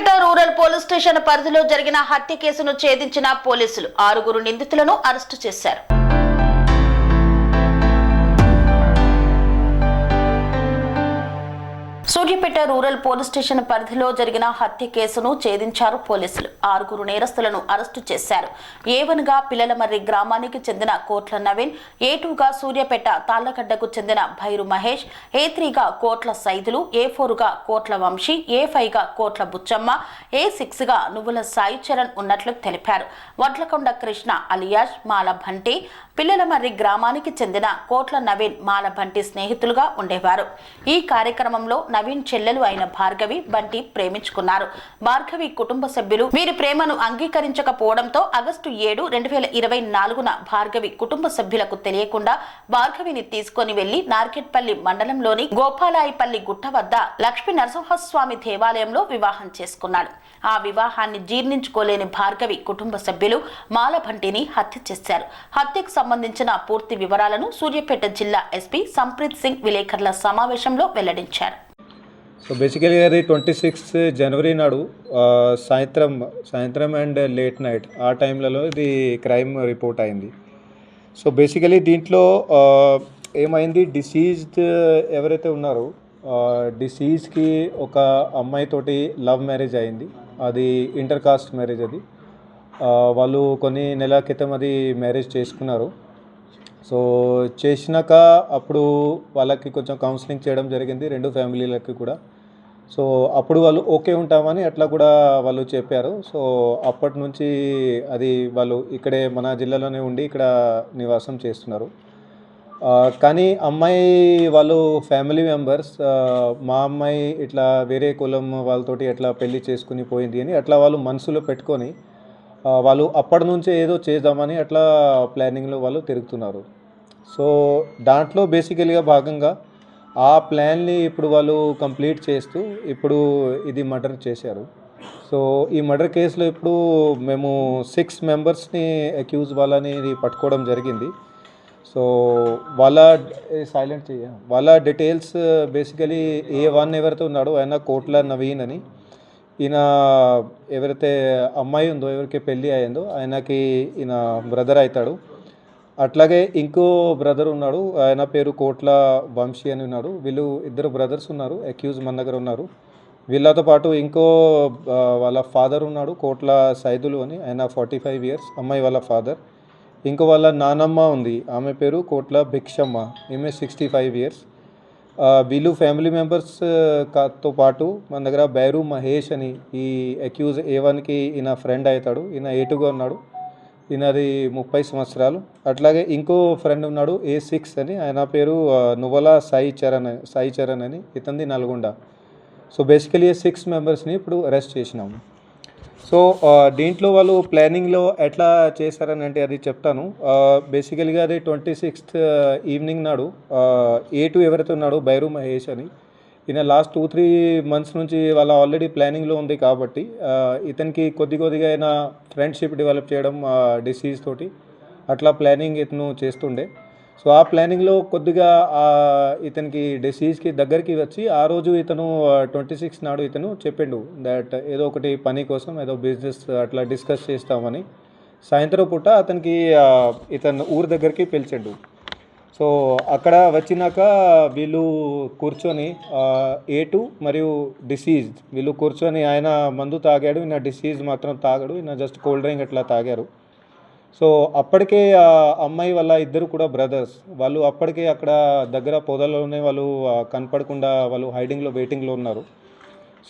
Suryapet rural police station పరిధిలో జరిగిన హత్య కేసును ఛేదించిన పోలీసులు ఆరుగురు నిందితులను అరెస్టు చేశారు. సూర్యాపేట రూరల్ పోలీస్ స్టేషన్ పరిధిలో జరిగిన హత్య కేసును ఛేదించారు పోలీసులు. ఆరుగురు నేరస్తులను అరెస్టు చేశారు. ఏవన్గా పిల్లలమర్రి గ్రామానికి చెందిన కోట్ల నవీన్ ఏ టూగా సూర్యాపేట తాళ్ళగడ్డకు చెందిన భైరు మహేష్ ఏ త్రీగా కోట్ల సైదులు ఏ ఫోర్గా కోట్ల వంశీ ఏ ఫైవ్గా కోట్ల బుచ్చమ్మ ఏ సిక్స్గా నువ్వుల సాయి చరణ్ ఉన్నట్లు తెలిపారు. వడ్లకొండ కృష్ణ అలియాజ్ మాల భంటి పిల్లలమర్రి గ్రామానికి చెందిన కోట్ల నవీన్ మాల బంటి స్నేహితులుగా ఉండేవారు. ఈ కార్యక్రమంలో నవీన్ చెల్లెలు అయిన భార్గవి బంటి ప్రేమించుకున్నారు. భార్గవి కుటుంబ సభ్యులు. వీరి ప్రేమను అంగీకరించకపోవడంతో ఆగస్టు ఏడు రెండు వేల ఇరవై నాలుగున భార్గవి కుటుంబ సభ్యులకు తెలియకుండా భార్గవిని తీసుకొని వెళ్ళి నార్కెట్పల్లి మండలంలోని గోపాలాయిపల్లి గుట్ట వద్ద లక్ష్మీ నరసింహస్వామి దేవాలయంలో వివాహం చేసుకున్నాడు. ఆ వివాహాన్ని జీర్ణించుకోలేని భార్గవి కుటుంబ సభ్యులు మాలభంటిని హత్య చేశారు. హత్యకు సంబంధించిన పూర్తి వివరాలను సూర్యాపేట జిల్లా ఎస్పీ సంప్రీత్ సింగ్ విలేకరుల సమావేశంలో వెల్లడించారు. సో బేసికలీ అది ట్వంటీ సిక్స్త్ జనవరి నాడు సాయంత్రం సాయంత్రం అండ్ లేట్ నైట్ ఆ టైంలలో ఇది క్రైమ్ రిపోర్ట్ అయింది. సో బేసికలీ దీంట్లో ఏమైంది? డిసీజ్డ్ ఎవరైతే ఉన్నారో డిసీజ్కి ఒక అమ్మాయితోటి లవ్ మ్యారేజ్ అయింది. అది ఇంటర్ కాస్ట్ మ్యారేజ్ అది. వాళ్ళు కొన్ని నెలల క్రితం అది మ్యారేజ్ చేసుకున్నారు. సో చేసినాక అప్పుడు వాళ్ళకి కొంచెం కౌన్సిలింగ్ చేయడం జరిగింది రెండు ఫ్యామిలీలకి కూడా. సో అప్పుడు వాళ్ళు ఓకే ఉంటామని అట్లా కూడా వాళ్ళు చెప్పారు. సో అప్పటి నుంచి అది వాళ్ళు ఇక్కడే మన జిల్లాలోనే ఉండి ఇక్కడ నివాసం చేస్తున్నారు. కానీ అమ్మాయి వాళ్ళు ఫ్యామిలీ మెంబర్స్ మా అమ్మాయి ఇట్లా వేరే కులం వాళ్ళతోటి అట్లా పెళ్ళి చేసుకుని పోయింది అని అట్లా వాళ్ళు మనసులో పెట్టుకొని వాళ్ళు అప్పటి నుంచే ఏదో చేద్దామని అట్లా ప్లానింగ్లో వాళ్ళు తిరుగుతున్నారు. సో దాంట్లో బేసికల్గా భాగంగా ఆ ప్లాన్ని ఇప్పుడు వాళ్ళు కంప్లీట్ చేస్తూ ఇప్పుడు ఇది మర్డర్ చేశారు. సో ఈ మర్డర్ కేసులో ఇప్పుడు మేము సిక్స్ మెంబర్స్ని అక్యూజ్ వాళ్ళని ఇది పట్టుకోవడం జరిగింది. సో వాళ్ళ సైలెంట్ చేయ వాళ్ళ డీటెయిల్స్ బేసికలీ ఏ వన్ ఎవరితో ఉన్నాడో ఆయన కోట్ల నవీన్ అని. ఈయన ఎవరైతే అమ్మాయి ఉందో ఎవరికి పెళ్ళి అయిందో ఆయనకి ఈయన బ్రదర్ అవుతాడు అట్లాగే ఇంకో బ్రదర్ ఉన్నాడు. ఆయన పేరు కోట్ల వంశీ అని ఉన్నాడు. వీళ్ళు ఇద్దరు బ్రదర్స్ ఉన్నారు అక్యూజ్ మన దగ్గర ఉన్నారు. వీళ్ళతో పాటు ఇంకో వాళ్ళ ఫాదర్ ఉన్నాడు కోట్ల సైదులు అని. ఆయన ఫార్టీ ఫైవ్ ఇయర్స్ అమ్మాయి వాళ్ళ ఫాదర్ ఇంకో వాళ్ళ నానమ్మ ఉంది. ఆమె పేరు కోట్ల భిక్షమ్మ. ఈమె సిక్స్టీ ఫైవ్ ఇయర్స్ వీళ్ళు ఫ్యామిలీ మెంబర్స్తో పాటు మన దగ్గర బైరు మహేష్ అని ఈ అక్యూజ్ ఏ వన్కి ఈయన ఫ్రెండ్ అవుతాడు. ఈయన ఏటుగా ఉన్నాడు. ఈయనది ముప్పై సంవత్సరాలు. అట్లాగే ఇంకో ఫ్రెండ్ ఉన్నాడు ఏ సిక్స్ అని. ఆయన పేరు ఆ, నువ్వల సాయి చరణ్ అని- సాయి చరణ్ అని. ఇతంది నల్గొండ. సో బేసికలీ సిక్స్ మెంబర్స్ని ఇప్పుడు అరెస్ట్ చేసినాము సో దీంట్లో వాళ్ళు ప్లానింగ్లో ఎట్లా చేశారని అంటే అది చెప్తాను. బేసికల్గా అది ట్వంటీ సిక్స్త్ ఈవినింగ్ నాడు ఏ టూ ఎవరైతే ఉన్నాడో బైరు మహేష్ అని ఈయన లాస్ట్ టూ త్రీ మంత్స్ నుంచి వాళ్ళ ఆల్రెడీ ప్లానింగ్లో ఉంది కాబట్టి ఇతనికి కొద్ది కొద్దిగా అయినా ఫ్రెండ్షిప్ డెవలప్ చేయడం డిసీజ్ తోటి అట్లా ప్లానింగ్ ఇతను చేస్తుండే. సో ఆ ప్లానింగ్లో కొద్దిగా ఇతనికి డిసీజ్కి దగ్గరికి వచ్చి ఆ రోజు ఇతను ట్వంటీ సిక్స్ నాడు ఇతను చెప్పిండు దట్ ఏదో ఒకటి పని కోసం ఏదో బిజినెస్ అట్లా డిస్కస్ చేస్తామని. సాయంత్రం పూట అతనికి ఇతను ఊరు దగ్గరికి పిలిచిండు. సో అక్కడ వచ్చినాక వీళ్ళు కూర్చొని ఏ టూ మరియు డిసీజ్ వీళ్ళు కూర్చొని ఆయన మందు తాగాడు ఈయన డిసీజ్ మాత్రం తాగాడు ఈయన జస్ట్ కోల్డ్ డ్రింక్ అట్లా తాగారు. సో అప్పటికే ఆ అమ్మాయి వాళ్ళ ఇద్దరు కూడా బ్రదర్స్. వాళ్ళు అప్పటికే అక్కడ దగ్గర పొదల్లోనే వాళ్ళు కనపడకుండా వాళ్ళు హైడింగ్లో వెయిటింగ్లో ఉన్నారు.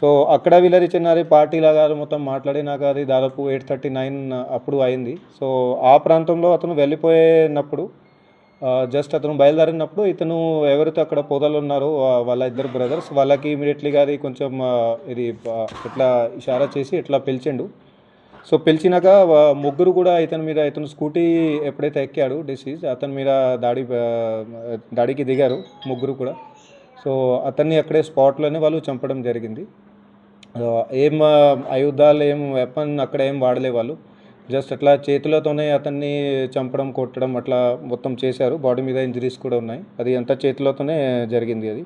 సో అక్కడ వీళ్ళది చిన్నారి పార్టీ లాగా మొత్తం మాట్లాడినాక అది దాదాపు ఎయిట్ థర్టీ నైన్ అప్పుడు అయింది. సో ఆ ప్రాంతంలో అతను వెళ్ళిపోయినప్పుడు జస్ట్ అతను బయలుదేరినప్పుడు ఇతను ఎవరితో అక్కడ పొదలు ఉన్నారో వాళ్ళ ఇద్దరు బ్రదర్స్ వాళ్ళకి ఇమీడియట్లీగా అది కొంచెం ఇది ఇట్లా ఇషారా చేసి ఇట్లా పిలిచిండు. సో పిలిచినాక ముగ్గురు కూడా ఇతని మీద ఇతను స్కూటీ ఎప్పుడైతే ఎక్కాడు డిసీజ్ అతని మీద దాడి దాడికి దిగారు ముగ్గురు కూడా. సో అతన్ని అక్కడే స్పాట్లోనే వాళ్ళు చంపడం జరిగింది. ఏం ఆయుధాలు ఏం వెపన్ అక్కడ ఏం వాడలే వాళ్ళు. జస్ట్ అట్లా చేతులతోనే అతన్ని చంపడం కొట్టడం అట్లా మొత్తం చేశారు. బాడీ మీద ఇంజరీస్ కూడా ఉన్నాయి. అది అంతా చేతులతోనే జరిగింది అది.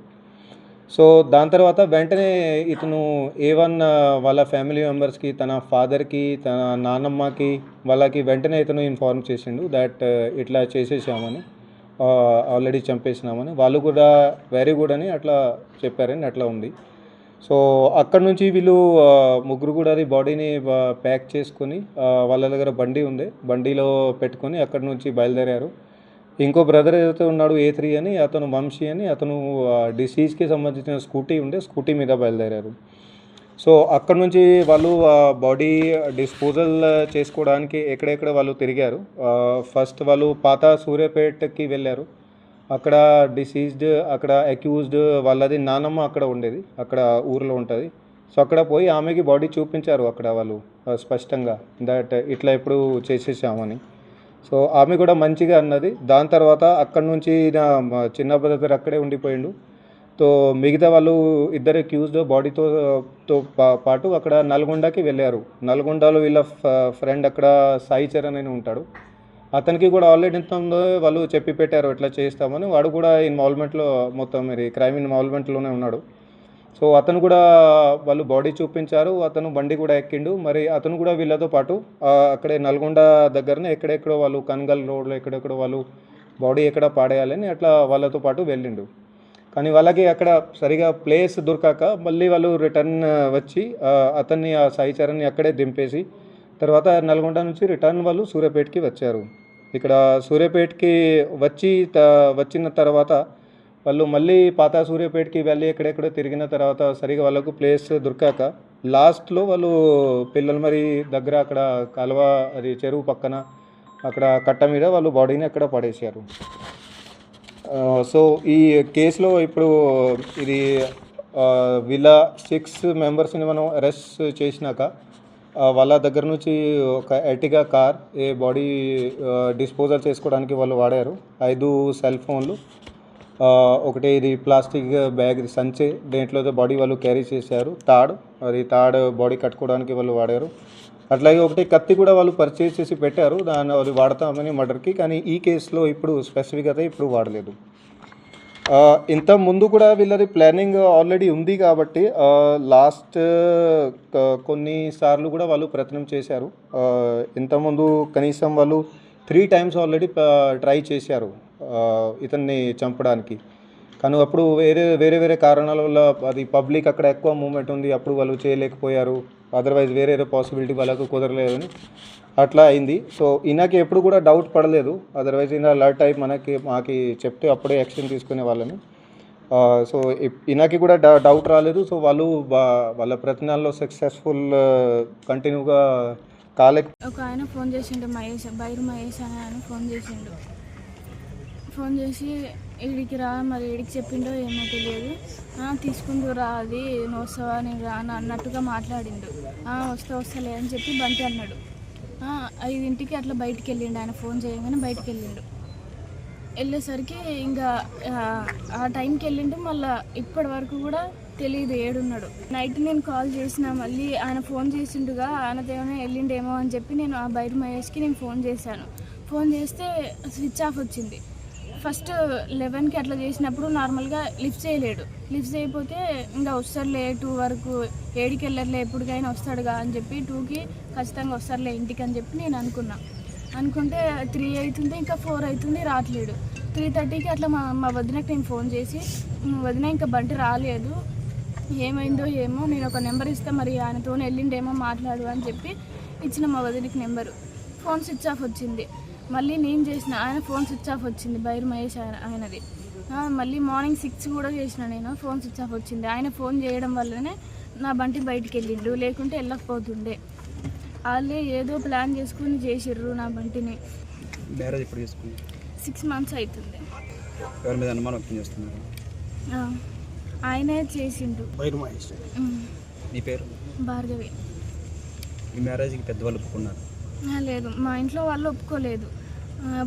సో దాని తర్వాత వెంటనే ఇతను ఏ వన్ వాళ్ళ ఫ్యామిలీ మెంబర్స్కి తన ఫాదర్కి తన నాన్నమ్మకి వాళ్ళకి వెంటనే ఇతను ఇన్ఫార్మ్ చేసిండు దట్ ఇట్లా చేసేసామని ఆల్రెడీ చంపేసినామని. వాళ్ళు కూడా వెరీ గుడ్ అని అట్లా చెప్పారని అట్లా ఉంది. సో అక్కడ నుంచి వీళ్ళు ముగ్గురు కూడా అది బాడీని ప్యాక్ చేసుకొని వాళ్ళ దగ్గర బండి ఉంది. బండిలో పెట్టుకొని అక్కడ నుంచి బయలుదేరారు. ఇంకో బ్రదర్ ఏదైతే ఉన్నాడు ఏ త్రీ అని అతను వంశీ అని అతను డిసీజ్కి సంబంధించిన స్కూటీ ఉండే స్కూటీ మీద బయలుదేరారు. సో అక్కడ నుంచి వాళ్ళు బాడీ డిస్పోజల్ చేసుకోవడానికి ఎక్కడెక్కడ వాళ్ళు తిరిగారు ఫస్ట్ వాళ్ళు పాత సూర్యాపేటకి వెళ్ళారు. అక్కడ డిసీజ్డ్ అక్కడ అక్యూజ్డ్ వాళ్ళది నానమ్మ అక్కడ ఉండేది అక్కడ ఊర్లో ఉంటుంది. సో అక్కడ పోయి ఆమెకి బాడీ చూపించారు అక్కడ వాళ్ళు స్పష్టంగా దట్ ఇట్లా ఎప్పుడు చేసేసామని. సో ఆమె కూడా మంచిగా అన్నది. దాని తర్వాత అక్కడి నుంచి నా చిన్న బ్రదర్ అక్కడే ఉండిపోయిండు. తో మిగతా వాళ్ళు ఇద్దరు క్యూజ్డ్ బాడీతో తో పా- పాటు అక్కడ నల్గొండకి వెళ్ళారు. నల్గొండలో వీళ్ళ ఫ్రెండ్ అక్కడ సాయి చరణ్ అని ఉంటాడు. అతనికి కూడా ఆల్రెడీ ఇంతలో వాళ్ళు చెప్పి పెట్టారు ఇట్లా చేస్తామని. వాడు కూడా ఇన్వాల్వ్మెంట్లో మొత్తం మరి క్రైమ్ ఇన్వాల్వ్మెంట్లోనే ఉన్నాడు. సో అతను కూడా వాళ్ళు బాడీ చూపించారు అతను బండి కూడా ఎక్కిండు. మరి అతను కూడా వీళ్ళతో పాటు అక్కడే నల్గొండ దగ్గరనే ఎక్కడెక్కడో వాళ్ళు కన్గల్ రోడ్లో ఎక్కడెక్కడో వాళ్ళు బాడీ ఎక్కడ పాడేయాలని అట్లా వాళ్ళతో పాటు వెళ్ళిండు. కానీ వాళ్ళకి అక్కడ సరిగా ప్లేస్ దొరకాక మళ్ళీ వాళ్ళు రిటర్న్ వచ్చి అతన్ని ఆ సాయి చరణ్ని అక్కడే దింపేసి తర్వాత నల్గొండ నుంచి రిటర్న్ వాళ్ళు సూర్యాపేటకి వచ్చారు. ఇక్కడ సూర్యాపేటకి వచ్చి వచ్చిన తర్వాత వాళ్ళు మళ్ళీ పాత సూర్యాపేటకి వెళ్ళి ఎక్కడెక్కడో తిరిగిన తర్వాత సరిగా వాళ్ళకు ప్లేస్ దొరికాక లాస్ట్లో వాళ్ళు పిల్లలు మరి దగ్గర అక్కడ కాలువ అది చెరువు పక్కన అక్కడ కట్ట మీద వాళ్ళు బాడీని అక్కడ పడేశారు. సో ఈ కేసులో ఇప్పుడు ఇది విలా వీళ్ళ సిక్స్ మెంబర్స్ని మనం అరెస్ట్ చేసినాక వాళ్ళ దగ్గర నుంచి ఒక ఎర్టిగా కార్ ఏ బాడీ డిస్పోజల్ చేసుకోవడానికి వాళ్ళు వాడారు. ఐదు సెల్ ఫోన్లు ఒకటి ఇది ప్లాస్టిక్ బ్యాగ్ ఇది సంచి దేంట్లో బాడీ వాళ్ళు క్యారీ చేశారు తాడ్. అది తాడ్ బాడీ కట్టుకోవడానికి వాళ్ళు వాడారు. అట్లాగే ఒకటి కత్తి కూడా వాళ్ళు పర్చేస్ చేసి పెట్టారు. దాన్ని అది వాడతామని మర్డర్కి కానీ ఈ కేసులో ఇప్పుడు స్పెసిఫిక్గా ఇప్పుడు వాడలేదు. ఇంత ముందు కూడా వీళ్ళది ప్లానింగ్ ఆల్రెడీ ఉంది కాబట్టి లాస్ట్ కొన్నిసార్లు కూడా వాళ్ళు ప్రయత్నం చేశారు. ఇంతకుముందు కనీసం వాళ్ళు త్రీ టైమ్స్ ఆల్రెడీ ట్రై చేశారు. ఇతన్ని చంపడానికి. కానీ అప్పుడు వేరే వేరే వేరే కారణాల వల్ల అది పబ్లిక్ అక్కడ ఎక్కువ మూమెంట్ ఉంది. అప్పుడు వాళ్ళు చేయలేకపోయారు. అదర్వైజ్ వేరే వేరే పాసిబిలిటీ వాళ్ళకు కుదరలేదని అట్లా అయింది. సో ఈయనకి ఎప్పుడు కూడా డౌట్ పడలేదు. అదర్వైజ్ ఈయన అలర్ట్ అయి మనకి మాకి చెప్తే అప్పుడే యాక్షన్ తీసుకునే వాళ్ళని. సో ఇప్- ఈయనకి కూడా డ- డౌట్ రాలేదు. సో వాళ్ళు వాళ్ళ ప్రయత్నాల్లో సక్సెస్ఫుల్ కంటిన్యూగా కాలే ఒక ఆయన ఫోన్ చేసిండు మహేష్ బైరు మహేష్ అని ఆయన ఫోన్ చేసిండు. ఫోన్ చేసి ఈడికి రా మరి ఈడికి చెప్పిండో ఏమో తెలియదు. తీసుకుంటూ రా అది నువ్వు వస్తావా నేను రా అని అన్నట్టుగా మాట్లాడిండు. వస్తా వస్తలే అని చెప్పి బంటి అన్నాడు. ఐదింటికి అట్లా బయటికి వెళ్ళిండు. ఆయన ఫోన్ చేయగానే బయటికి వెళ్ళిండు. వెళ్ళేసరికి ఇంకా ఆ, టైంకి వెళ్ళిండు. మళ్ళీ ఇప్పటి వరకు కూడా తెలియదు ఏడున్నాడు. నైట్ నేను కాల్ చేసిన మళ్ళీ ఆయన ఫోన్ చేసిండుగా ఆయన ఏమైనా వెళ్ళిండేమో అని చెప్పి నేను ఆ బయట మహేష్కి నేను ఫోన్ చేశాను. ఫోన్ చేస్తే స్విచ్ ఆఫ్ వచ్చింది. ఫస్ట్ లెవెన్కి అట్లా చేసినప్పుడు నార్మల్గా లిఫ్ట్ చేయలేడు. లిఫ్ట్ చేయకపోతే ఇంకా వస్తారులే టూ వరకు ఏడికి వెళ్ళర్లే ఎప్పటికైనా వస్తాడుగా అని చెప్పి టూకి ఖచ్చితంగా వస్తారులే ఇంటికి అని చెప్పి నేను అనుకున్నా. అనుకుంటే త్రీ అవుతుంది ఇంకా ఫోర్ అవుతుంది రావట్లేడు. త్రీ థర్టీకి అట్లా మా మా వదినకి నేను ఫోన్ చేసి వదిన ఇంకా బంటి రాలేదు. ఏమైందో ఏమో నేను ఒక నెంబర్ ఇస్తే మరి ఆయనతో వెళ్ళిండేమో మాట్లాడు అని చెప్పి ఇచ్చిన మా వదినకి నెంబరు. ఫోన్ స్విచ్ ఆఫ్ వచ్చింది. మళ్ళీ నేను చేసిన ఆయన ఫోన్ స్విచ్ ఆఫ్ వచ్చింది బైర్ మహేష్ ఆయన- ఆయనది. ఆ, మళ్ళీ మార్నింగ్ సిక్స్ కూడా చేసిన నేను ఫోన్ స్విచ్ ఆఫ్ వచ్చింది. ఆయన ఫోన్ చేయడం వల్లనే నా బంటి బయటికి వెళ్ళిండు లేకుంటే వెళ్ళకపోతుండే. వాళ్ళే ఏదో ప్లాన్ చేసుకుని చేసిర్రు నా బంటిని. మ్యారేజ్ ఎప్పుడు చేసుకుంది? సిక్స్ మంత్స్ అవుతుంది ఎవరి మీద అనుమానం వ్యక్తం చేస్తున్నారు? ఆ, ఆయనే చేసిండు. బైరు మహేష్. ఉమ్, నీ పేరు? భార్గవి. ఈ మ్యారేజ్కి పెద్దవాళ్ళు ఒప్పుకున్నారు. లేదు. మా ఇంట్లో వాళ్ళు ఒప్పుకోలేదు.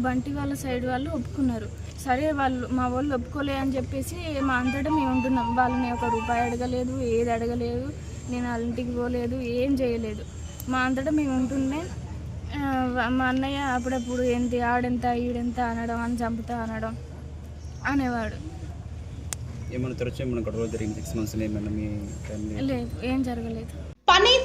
బంటి వాళ్ళ సైడ్ వాళ్ళు ఒప్పుకున్నారు. సరే వాళ్ళు మా వాళ్ళు ఒప్పుకోలే అని చెప్పేసి మా అంతటా మేము ఉంటున్నాం. వాళ్ళని ఒక రూపాయి అడగలేదు ఏది అడగలేదు నేను వాళ్ళ ఇంటికి పోలేదు ఏం చేయలేదు. మా అంతటా మేము ఉంటుండే. మా అన్నయ్య అప్పుడప్పుడు ఏంటి ఆడెంత ఈడెంత అనడం అని చంపుతా అనడం అనేవాడు. ఏమైనా తరచు ఏమైనా గొడవలు జరిగింది? సిక్స్ మంత్స్లో ఏమైనా మీ లేదు ఏం జరగలేదు.